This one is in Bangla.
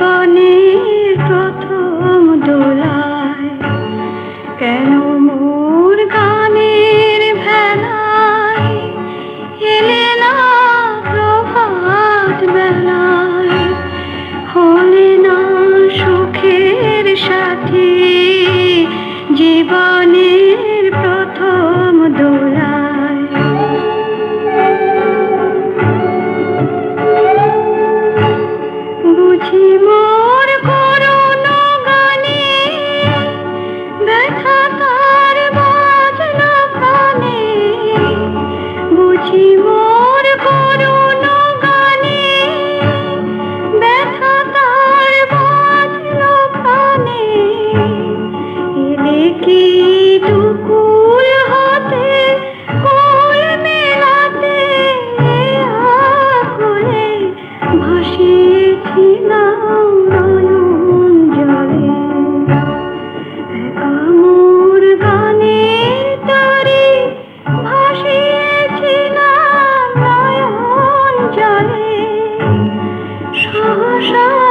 জীবনের প্রথম দোলায়। কেন মোর গানের ভেলায়? এলে না প্রভাত বেলায়। হলে না সুখের সাথে। জীবনের 多少？